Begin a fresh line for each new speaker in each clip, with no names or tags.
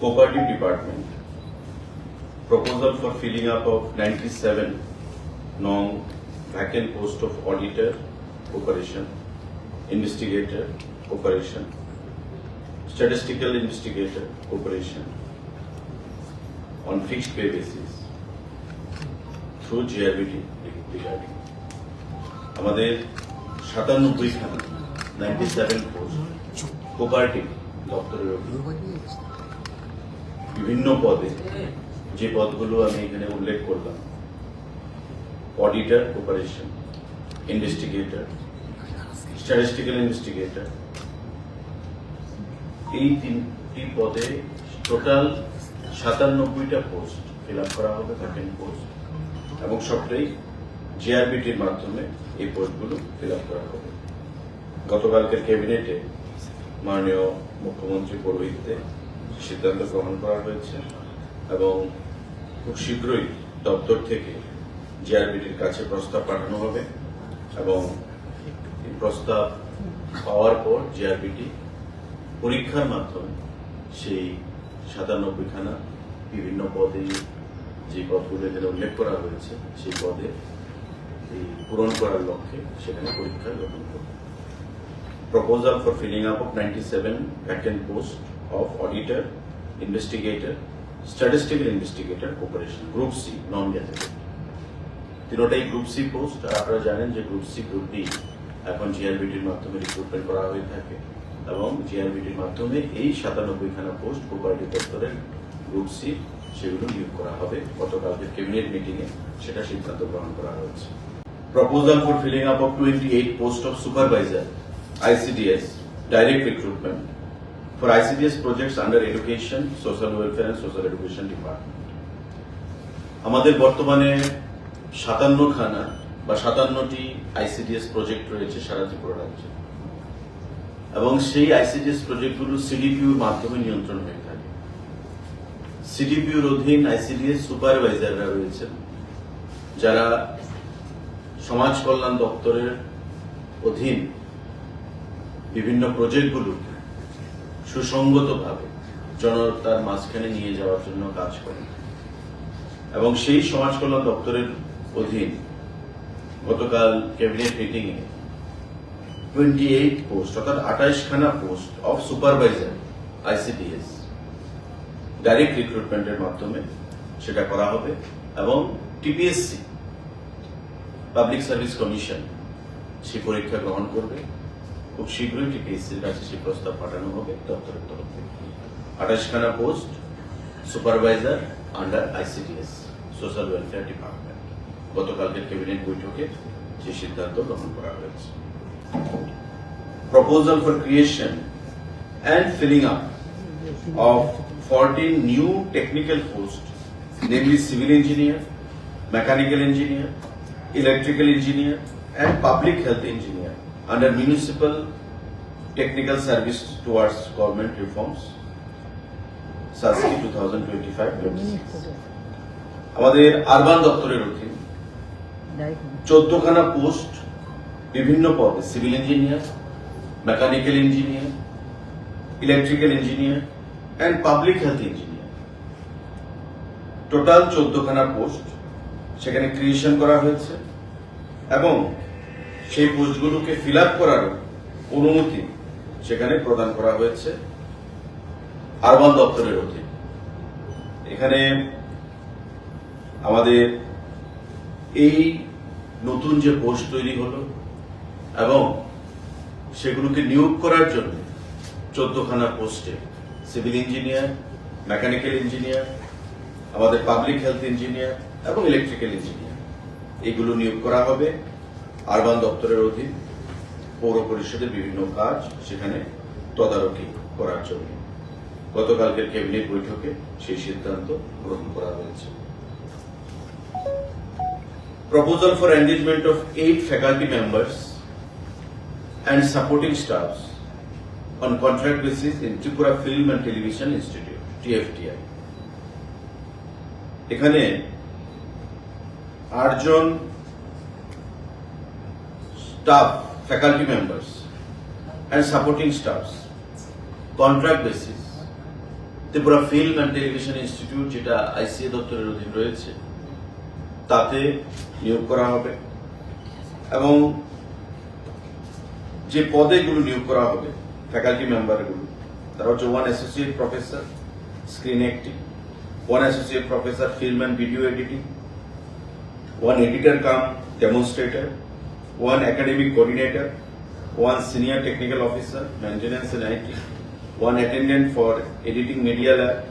Cooperative Department. Proposal for filling up of 97 non vacant post of auditor, operation, investigator, operation, statistical investigator, operation on fixed pay basis through GRBT regarding. আমাদের সাতানব্বই খানা ninety seven post cooperative দপ্তরের অধীনে বিভিন্ন পদে যে পদগুলো আমি এখানে উল্লেখ করলাম। Auditor operation investigator statistical investigator এই তিনটি পদে টোটাল সাতানব্বইটা পোস্ট ফিল আপ করা হবে ভ্যাকেন্ট পোস্ট এবং সবটাই জিআরবিটির মাধ্যমে এই পোস্টগুলো ফিল আপ করা হবে। গতকালকের ক্যাবিনেটে মাননীয় মুখ্যমন্ত্রী পৌরোহিত্যে সিদ্ধান্ত গ্রহণ করা হয়েছে এবং খুব শীঘ্রই দপ্তর থেকে জিআরবিটির কাছে প্রস্তাব পাঠানো হবে এবং এই প্রস্তাব পাওয়ার পর জিআরবিটি পরীক্ষার মাধ্যমে সেই সাতানব্বই খানা বিভিন্ন পদে যে পদগুলো এখানে উল্লেখ করা হয়েছে, সেই পদে পূরণ করার লক্ষ্যে সেখানে পরীক্ষা গ্রহণ করবে। Proposal for filling up of 97 vacant posts of auditor, investigator, statistical investigator, corporation, group C, non-gazetted. তিনোটাই গ্রুপ সি পোস্ট আর আপনারা জানেন যে গ্রুপ সি গ্রুপ ডি এখন জিআরবিটির মাধ্যমে রিক্রুটমেন্ট করা হয়ে থাকে এবং জিআরবিটির মাধ্যমে এই সাতানব্বই খানা পোস্ট কোপারেটিভ দপ্তরের গ্রুপ সি সেগুলো নিয়োগ করা হবে গতকালকে ক্যাবিনেট মিটিং এ সেটা সিদ্ধান্ত গ্রহণ করা হয়েছে for filling up of twenty eight post of supervisor ICDS, direct recruitment for ICDS projects under education, social welfare and social education department. আমাদের বর্তমানে সাতান্ন খানা বা সাতান্নটি আইসিডিএস প্রজেক্ট রয়েছে সারা ত্রিপুরা রাজ্যে এবং সেই আইসিডিএস প্রজেক্টগুলো সিডিপিউর মাধ্যমে নিয়ন্ত্রণ হয়ে থাকে সিডিপিউর অধীন আইসিডিএস সুপারভাইজাররা রয়েছেন যারা সমাজ কল্যাণ দপ্তরের অধীন বিভিন্ন প্রজেক্টগুলো সুসংগতভাবে জনতার মাঝখানে নিয়ে যাওয়ার জন্য কাজ করে। এবং সেই সমাজ কল্যাণ দপ্তরের অধীন গতকাল ক্যাবিনেট মিটিং এ টোয়েন্টি এইট পোস্ট অর্থাৎ আঠাইশ খানা post of supervisor ICDS direct রিক্রুটমেন্টের মাধ্যমে সেটা করা হবে এবং টিপিএসসি পাবলিক সার্ভিস কমিশন সে পরীক্ষা গ্রহণ করবে। খুব শীঘ্রই টিপিএসসির কাছে সেই প্রস্তাব পাঠানো হবে দপ্তরের তরফ থেকে। আঠাশখানা post supervisor under ICDS social welfare department. গতকালকের ক্যাবিনেট বৈঠকে সেই সিদ্ধান্ত গ্রহণ করা হয়েছে। Proposal for creation and filling up of 14 new technical posts, namely civil engineer, mechanical engineer, electrical engineer, and public health engineer under municipal technical service towards government reforms, SASKI 2025-26. আমাদের urban দপ্তরের অধীন চোদ্দখানা post বিভিন্ন পদে civil engineer mechanical engineer electrical engineer and public health engineer total চোদ্দখানা post সেখানে creation করা হয়েছে এবং সেই পোস্টগুলোকে ফিল আপ করার অনুমতি সেখানে প্রদান করা হয়েছে। আরবান দপ্তরের অধীন। এখানে আমাদের এই নতুন যে পোস্ট তৈরি হলো এবং সেগুলোকে নিয়োগ করার জন্য চোদ্দখানা পোস্টে সিভিল ইঞ্জিনিয়ার, মেকানিক্যাল ইঞ্জিনিয়ার, আমাদের পাবলিক হেলথ ইঞ্জিনিয়ার এবং ইলেকট্রিক্যাল ইঞ্জিনিয়ার। এগুলো নিয়োগ করা হবে। আরবান দপ্তরের অধীন পৌর পরিষদের বিভিন্ন কাজ সেখানে তদারকি করার জন্য। গতকালকের ক্যাবিনেট বৈঠকে সেই সিদ্ধান্ত গ্রহণ করা হয়েছে। Proposal for engagement of eight faculty members and supporting staff on contract basis in Tripura film and television institute TFTI এখানে আটজন staff faculty members and supporting staffs contract basis Tripura film and television institute যেটা ICA দপ্তরের অধীন রয়েছে তাতে নিয়োগ করা হবে। এবং যে পদেগুলো নিয়োগ করা হবে ফ্যাকাল্টি মেম্বারগুলো তারা হচ্ছে one associate professor screen acting one associate professor film and video editing one editor cum demonstrator, one academic coordinator, one senior technical officer, maintenance and IT, one attendant for editing media lab,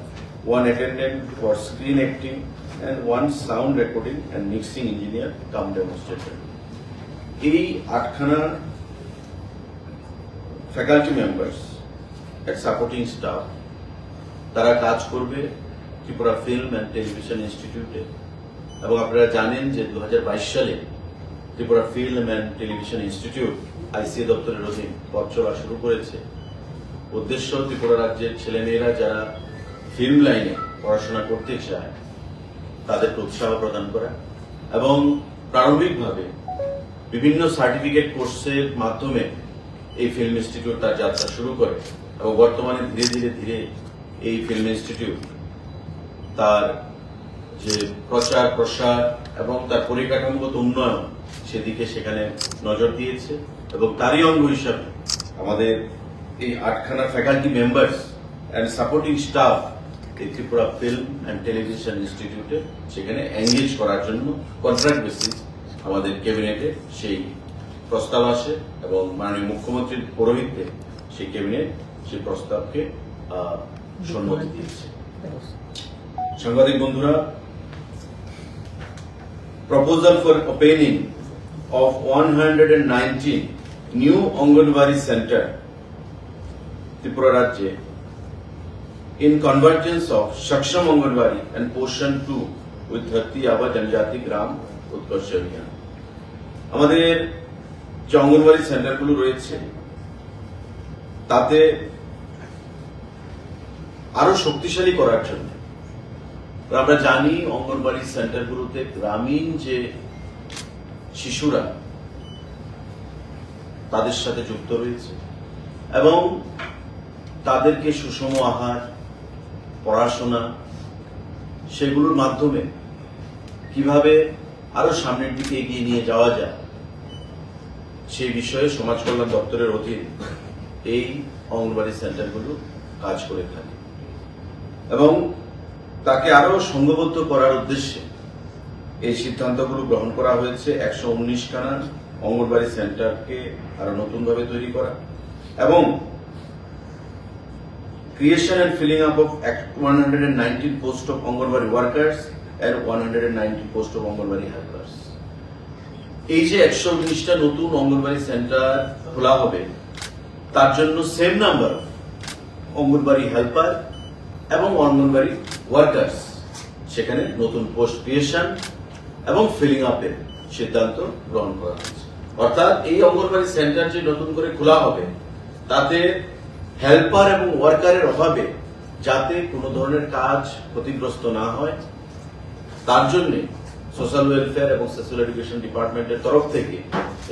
one attendant for screen acting, and one sound recording and mixing engineer cum demonstrator. এই আটখানা faculty members এর supporting staff তারা কাজ করবে Tripura film and television ইনস্টিটিউটে এবং আপনারা জানেন যে দু হাজার বাইশ সালে Tripura film and television institute ICA দপ্তরের অধীন পথ চলা শুরু করেছে। উদ্দেশ্য ত্রিপুরা রাজ্যের ছেলেমেয়েরা যারা ফিল্ম লাইনে পড়াশোনা করতে চায়, তাদেরকে উৎসাহ প্রদান করা এবং প্রারম্ভিকভাবে বিভিন্ন সার্টিফিকেট কোর্সের মাধ্যমে এই ফিল্ম ইনস্টিটিউট তার যাত্রা শুরু করে এবং বর্তমানে ধীরে ধীরে ধীরে এই ফিল্ম ইনস্টিটিউট তার যে প্রচার প্রসার এবং তার পরিকাঠামোগত উন্নয়ন সেদিকে সেখানে নজর দিয়েছে এবং তারই অঙ্গ হিসাবে আমাদের এই আটখানা faculty members and supporting staff এই ত্রিপুরা ফিল্ম অ্যান্ড টেলিভিশন ইনস্টিটিউটে সেখানে এঙ্গেজ করার জন্য কন্ট্রাক্ট বেসিস আমাদের ক্যাবিনেটে সেই প্রস্তাব আসে এবং মাননীয় মুখ্যমন্ত্রীর পৌরোহিত্যে সেই ক্যাবিনেট সেই প্রস্তাবকে সম্মতি দিয়েছে। সাংবাদিক বন্ধুরা, proposal for opening of 119 new Anganwadi center Tripura Rajya in convergence of Shaksham Anganwadi and portion 2 with Dharti Aba Janjati Gram Utkarsh Abhiyan আমাদের যে অঙ্গনওয়াড়ি সেন্টারগুলো রয়েছে তাতে আরও শক্তিশালী করার জন্য আমরা জানি অঙ্গনবাড়ি সেন্টারগুলোতে গ্রামীণ যে শিশুরা তাদের সাথে যুক্ত রয়েছে এবং তাদেরকে সুষম আহার, পড়াশোনা সেগুলোর মাধ্যমে কীভাবে আরও সামনের দিকে এগিয়ে নিয়ে যাওয়া যায়, সেই বিষয়ে সমাজ কল্যাণ দপ্তরের অধীন এই অঙ্গনবাড়ি সেন্টারগুলো কাজ করে থাকে এবং তাকে আরও সংঘবদ্ধ করার উদ্দেশ্যে এই সিদ্ধান্তগুলো গ্রহণ করা হয়েছে একশো উনিশ খানা অঙ্গনবাড়ি সেন্টারকে আরও নতুনভাবে তৈরি করা এবং creation and filling of act 119 post of Anganwadi workers and 190 post of Anganwadi helpers. এই যে একশো উনিশটা নতুন অঙ্গনবাড়ি সেন্টার খোলা হবে, তার জন্য সেম নাম্বার অঙ্গনবাড়ি হেল্পার এবং অঙ্গনবাড়ি ওয়ার্কার্স সেখানে নতুন পোস্ট ক্রিয়েশন এবং ফিলিং আপের সিদ্ধান্ত গ্রহণ করা হয়েছে। অর্থাৎ এই অঙ্গনবাড়ি সেন্টার যে নতুন করে খোলা হবে, তাতে হেল্পার এবং ওয়ার্কারের অভাবে যাতে কোনো ধরনের কাজ ক্ষতিগ্রস্ত না হয়, তার জন্য সোশ্যাল ওয়েলফেয়ার এবং সোশ্যাল এডুকেশন ডিপার্টমেন্টের তরফ থেকে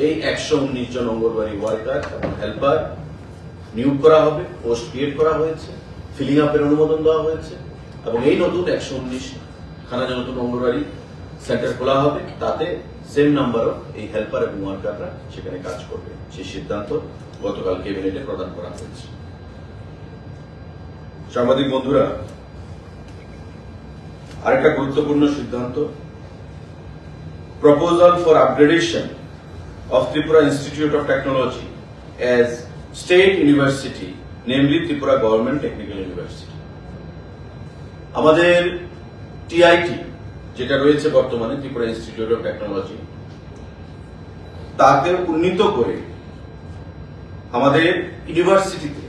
এই একশো উনিশ জন অঙ্গনবাড়ি ওয়ার্কার এবং হেল্পার নিয়োগ করা হবে পোস্ট ক্রিয়েট করা হয়েছে ফিলিং আপের অনুমোদন দেওয়া হয়েছে এবং এই নতুন একশো উনিশ খানা নতুন অঙ্গনবাড়ি সেন্টার খোলা হবে তাতে সেম নাম্বারও এই হেল্পার এবং ওয়ার্কাররা সেখানে কাজ করবে সেই সিদ্ধান্ত গতকাল ক্যাবিনেটে প্রদান করা হয়েছে সাংবাদিক বন্ধুরা আরেকটা গুরুত্বপূর্ণ সিদ্ধান্ত proposal for upgradation of Tripura Institute of Technology as state university, namely Tripura Government Technical University. আমাদের টিআইটি যেটা রয়েছে বর্তমানে ত্রিপুরা ইনস্টিটিউট অফ টেকনোলজি তাকে উন্নীত করে আমাদের ইউনিভার্সিটিতে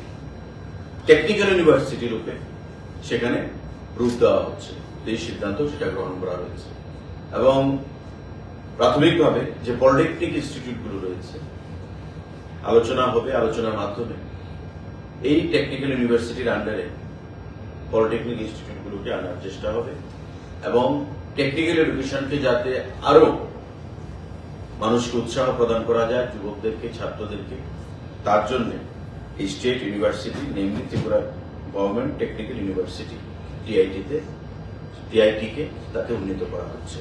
টেকনিক্যাল ইউনিভার্সিটি রূপে সেখানে রূপ দেওয়া হচ্ছে। এই সিদ্ধান্ত সেটা গ্রহণ করা হয়েছে। এবং প্রাথমিকভাবে যে পলিটেকনিক ইনস্টিটিউটগুলো রয়েছে, আলোচনা হবে আলোচনার মাধ্যমে। এই টেকনিক্যাল ইউনিভার্সিটির আন্ডারে পলিটেকনিক ইনস্টিটিউটগুলোকে আনার চেষ্টা হবে এবং টেকনিক্যাল এডুকেশনকে যাতে আরও মানুষকে উৎসাহ প্রদান করা যায়, যুবকদেরকে, ছাত্রদেরকে, তার জন্য এই state university namely Tripura government technical university টিআইটিতে টিআইটিকে তাতে উন্নীত করা হচ্ছে।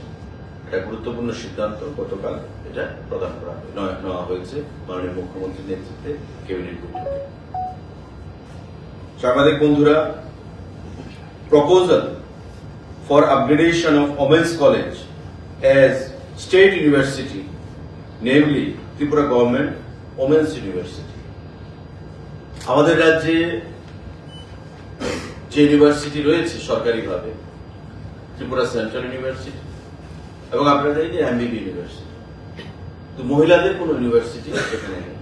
এটা গুরুত্বপূর্ণ সিদ্ধান্ত, গতকাল এটা প্রদান করা নেওয়া হয়েছে মাননীয় মুখ্যমন্ত্রীর নেতৃত্বে ক্যাবিনেট বৈঠকে। সাংবাদিক বন্ধুরা, proposal for upgradation of Women's College as state university, namely Tripura Government Women's University. আমাদের রাজ্যে যে ইউনিভার্সিটি রয়েছে সরকারিভাবে ত্রিপুরা সেন্ট্রাল ইউনিভার্সিটি এবং আপনাদের এই যে এমবিবি ইউনিভার্সিটি তো মহিলাদের কোনো ইউনিভার্সিটি এখানে নেই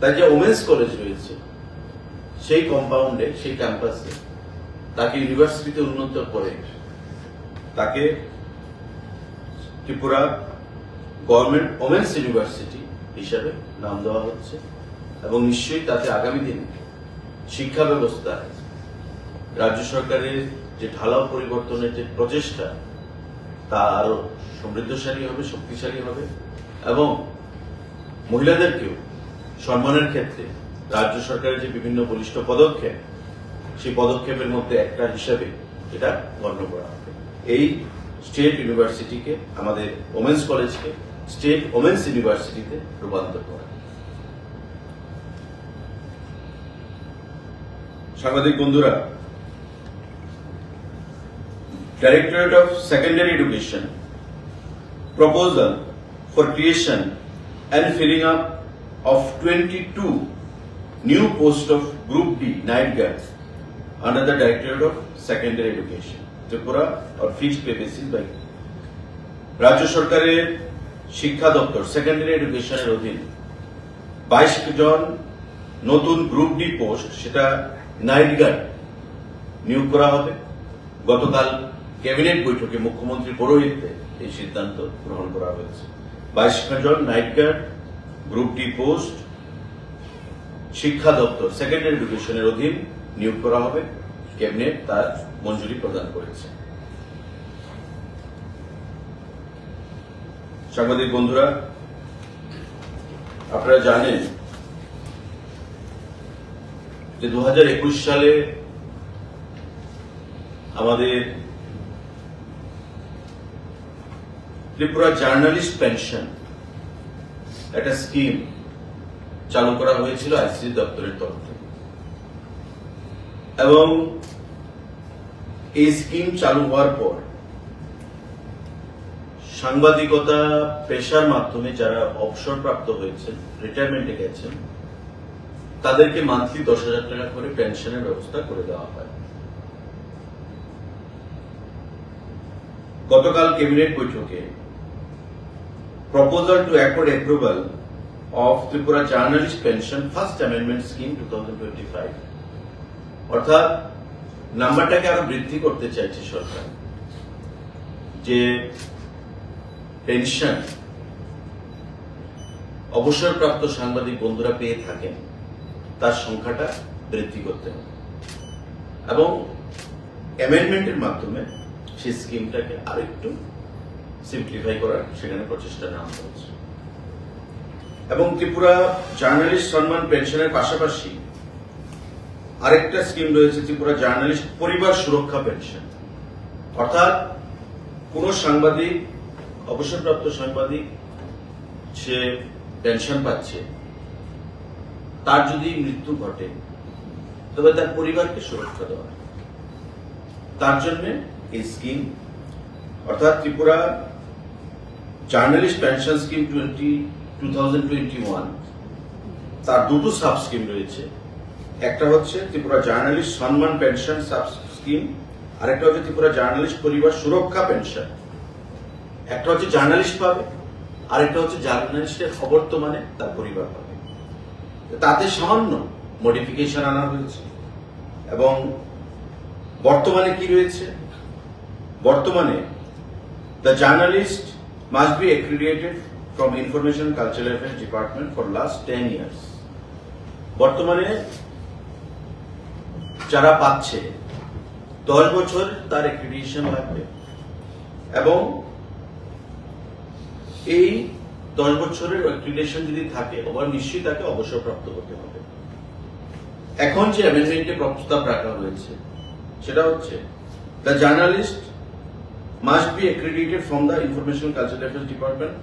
তাই যে ওমেন্স কলেজ রয়েছে সেই কম্পাউন্ডে সেই ক্যাম্পাসে তাকে ইউনিভার্সিটিতে উন্নত করে। তাকে ত্রিপুরা গভর্নমেন্ট ওমেন্স ইউনিভার্সিটি হিসাবে নাম দেওয়া হচ্ছে এবং নিশ্চয়ই তাতে আগামী দিনে শিক্ষা ব্যবস্থায় রাজ্য সরকারের যে ঢালাও পরিবর্তনের যে প্রচেষ্টা, তা আরও সমৃদ্ধশালী হবে, শক্তিশালী হবে এবং মহিলাদেরকেও সম্মানের ক্ষেত্রে রাজ্য সরকারের যে বিভিন্ন বলিষ্ঠ পদক্ষেপ সেই পদক্ষেপের মধ্যে একটা হিসাবে এটা গণ্য করা হবে। এই স্টেট ইউনিভার্সিটিকে, আমাদের ওমেন্স কলেজকে, স্টেট ওমেন্স ইউনিভার্সিটিতে রূপান্তর করা। সাংবাদিক বন্ধুরা directorate of secondary education proposal for creation and filling up of twenty two new post of group D night guards under the Directorate of Secondary Education, Tripura or fixed pay basis by রাজ্য সরকারের শিক্ষা দপ্তর secondary এডুকেশনের অধীন। বাইশ জন নতুন group D post সেটা নাইট গার্ড নিয়োগ করা হবে। গতকাল ক্যাবিনেট বৈঠকে মুখ্যমন্ত্রীর পৌরোহিত্যে এই সিদ্ধান্ত গ্রহণ করা হয়েছে। বাইশ জন night guard group D post শিক্ষা দপ্তর সেকেন্ডারি এডুকেশনের অধীন। নিয়োগ করা হবে, ক্যাবিনেট তার মঞ্জুরি প্রদান করেছে। সাংবাদিক বন্ধুরা, আপনারা জানেন যে দু হাজার একুশ সালে আমাদের ত্রিপুরা জার্নালিস্ট পেনশন একটা স্কিম চালু করা হয়েছিল আইসিডি দপ্তরের তরফ। এবং এই স্কিম চালু হওয়ার পর সাংবাদিকতা, পেশার মাধ্যমে যারা অবসরপ্রাপ্ত হয়েছেন রিটায়ারমেন্টে গেছেন, তাদেরকে মান্থলি দশ হাজার টাকা করে পেনশনের ব্যবস্থা করে দেওয়া হয়। গতকাল ক্যাবিনেট বৈঠকে proposal of Tripura approval pension first amendment scheme to Amendment Scheme 2025 অর্থাৎ নাম্বারটাকে আরও বৃদ্ধি করতে চাইছে সরকার। যে পেনশন অবসরপ্রাপ্ত সাংবাদিক বন্ধুরা পেয়ে থাকেন, তার সংখ্যাটা বৃদ্ধি করতে হবে। এবং অ্যামেন্ডমেন্টের মাধ্যমে সেই স্কিমটাকে আরেকটু সিম্পলিফাই করার সেখানে প্রচেষ্টা নেওয়া হয়েছে এবং ত্রিপুরা জার্নালিস্ট সম্মান পেনশনের পাশাপাশি আরেকটা স্কিম রয়েছে ত্রিপুরা জার্নালিস্ট পরিবার সুরক্ষা পেনশন অর্থাৎ কোন সাংবাদিক, অবসরপ্রাপ্ত সাংবাদিক, সে পেনশন পাচ্ছে। তার যদি মৃত্যু ঘটে, তবে তার পরিবারকে সুরক্ষা দেওয়া তার জন্য এই স্কিম অর্থাৎ Tripura journalist pension scheme twenty two thousand twenty one তার দুটো সাব স্কিম রয়েছে। একটা হচ্ছে Tripura journalist Samman pension scheme, আরেকটা হচ্ছে ত্রিপুরা জার্নালিস্ট পরিবার সুরক্ষা পেনশন। একটা হচ্ছে জার্নালিস্ট পাবে, আরেকটা হচ্ছে জার্নালিস্টের অবর্তমানে তার পরিবার পাবে। তাতে সামান্য মডিফিকেশন আনা হয়েছে। এবং বর্তমানে কি রয়েছে? বর্তমানে the journalist must be accredited from information cultural affairs department for last ten years বর্তমানে যারা পাচ্ছে, দশ বছর তার একটি লাগবে। এবং এই দশ বছরের রিলেশন যদি থাকে, আবার নিশ্চয়ই তাকে অবসরপ্রাপ্ত হতে হবে। এখন যে অ্যামেন্ডমেন্টে প্রস্তাব রাখা হয়েছে, সেটা হচ্ছে the journalist must be accredited from the information culture defence department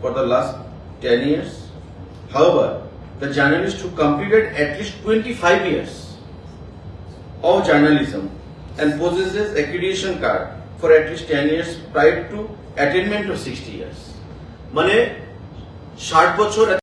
for the last ten years however the journalist who completed at least twenty five years of journalism and possesses accreditation card for at least 10 years prior to attainment of 60 years. মানে ষাট বছর